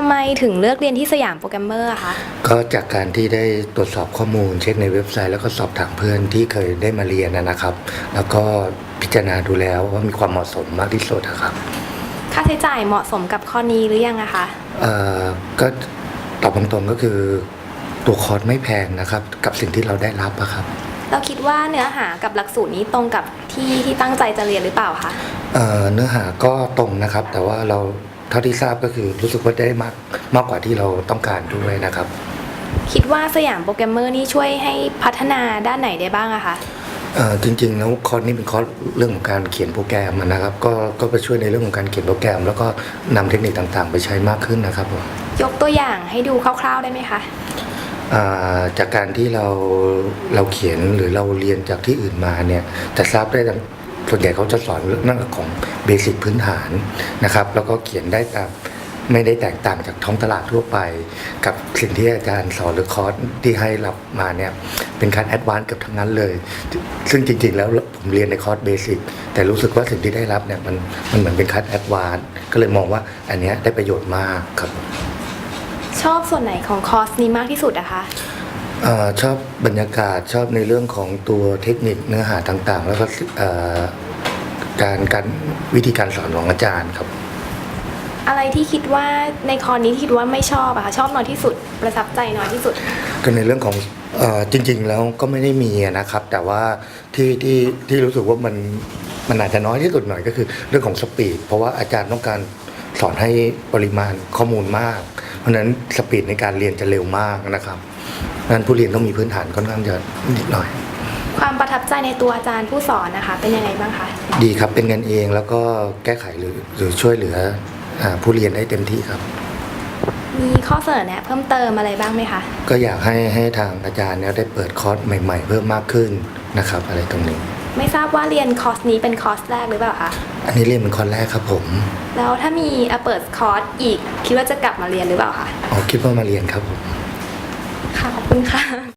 ทำไมถึงเลือกเรียนที่สยามโปรแกรมเมอร์อะคะ ก็จากการที่ได้ตรวจสอบข้อมูล เช็คในเว็บไซต์แล้วก็สอบถามเพื่อนที่เคยได้มาเรียนนะนะครับ แล้วก็พิจารณาดูแล้วว่ามีความเหมาะสมมากที่สุดนะครับ ค่าใช้จ่ายเหมาะสมกับคอร์สนี้หรือยังอะคะ เอ่อก็ตอบตรงๆก็คือตัวคอร์สไม่แพงนะครับ กับสิ่งที่เราได้รับอะครับ เราคิดว่าเนื้อหากับหลักสูตรนี้ตรงกับที่ที่ตั้งใจจะเรียนหรือเปล่าคะ เอ่อเนื้อหาก็ตรงนะครับ แต่ว่าเรา เท่าที่ทราบก็คือรู้สึกว่าได้มากมากกว่าที่เราต้องการด้วยนะครับ คิดว่าสยามโปรแกรมเมอร์นี่ช่วยให้พัฒนาด้านไหนได้บ้างอะคะเอ่อจริงๆแล้วคอร์สนี้เป็นคอร์สเรื่องของการเขียนโปรแกรมอะนะครับ ก็ก็ไปช่วยในเรื่องของการเขียนโปรแกรม แล้วก็นำเทคนิคต่างๆ ไปใช้มากขึ้นนะครับผมยกตัวอย่างให้ดูคร่าว ๆได้ไหมคะอ่าจากการที่เราเราเขียนหรือเราเรียนจากที่อื่นมาเนี่ยจะทราบได้ดัง ส่วนใหญ่เขาจะสอนเรื่องของเบสิกพื้นฐานนะครับ แล้วก็เขียนได้ตามไม่ได้แตกต่างจากท้องตลาดทั่วไป กับสิ่งที่อาจารย์สอนหรือคอร์สที่ให้รับมาเนี่ยเป็นการแอดวานซ์เกือบทั้งนั้นเลย ซึ่งจริงๆ แล้วผมเรียนในคอร์สเบสิกแต่รู้สึกว่าสิ่งที่ได้รับเนี่ยมันมันเหมือนเป็นคัดแอดวานซ์ก็เลยมองว่าอันเนี้ยได้ประโยชน์มากครับ ชอบส่วนไหนของคอร์สนี้มากที่สุดอะคะเออชอบบรรยากาศชอบในเรื่องของตัวเทคนิคเนื้อหาต่างๆ แล้วก็เอ่อ การการวิธีการสอนของอาจารย์ครับ อะไรที่คิดว่าในคอร์สนี้ที่คิดว่าไม่ชอบอะคะชอบน้อยที่สุด ประทับใจน้อยที่สุด ก็ในเรื่องของเออจริง ๆ แล้วก็ไม่ได้มีนะครับ แต่ว่าที่ที่ที่รู้สึกว่ามันมันอาจจะน้อยที่สุดหน่อยก็คือ เรื่องของสปีดเพราะว่าอาจารย์ต้องการสอนให้ปริมาณข้อมูลมาก เพราะฉะนั้นสปีดในการเรียนจะเร็วมากนะครับเพราะฉะนั้นผู้เรียนต้องมีพื้นฐานค่อนข้างจะนิดหน่อย ความประทับใจในตัวอาจารย์ผู้สอนนะคะ เป็นยังไงบ้างคะ ดีครับเป็นกันเองแล้วก็แก้ไขหรือหรือช่วยเหลืออาผู้เรียนได้เต็มที่ครับ มีข้อเสนอแนะเพิ่มเติมอะไรบ้างไหมคะ ก็อยากให้ให้ทางอาจารย์เนี่ยได้เปิดคอร์สใหม่ ๆ เพิ่มมากขึ้นนะครับ อะไรตรงนี้ ไม่ทราบว่าเรียนคอร์สนี้เป็นคอร์สแรกหรือเปล่าคะ อันนี้เรียนเป็นคอร์สแรกครับผมแล้วถ้ามีอะเปิดคอร์สอีก คิดว่าจะกลับมาเรียนหรือเปล่าคะ อ๋อคิดว่ามาเรียนครับผม ค่ะ ขอบคุณค่ะ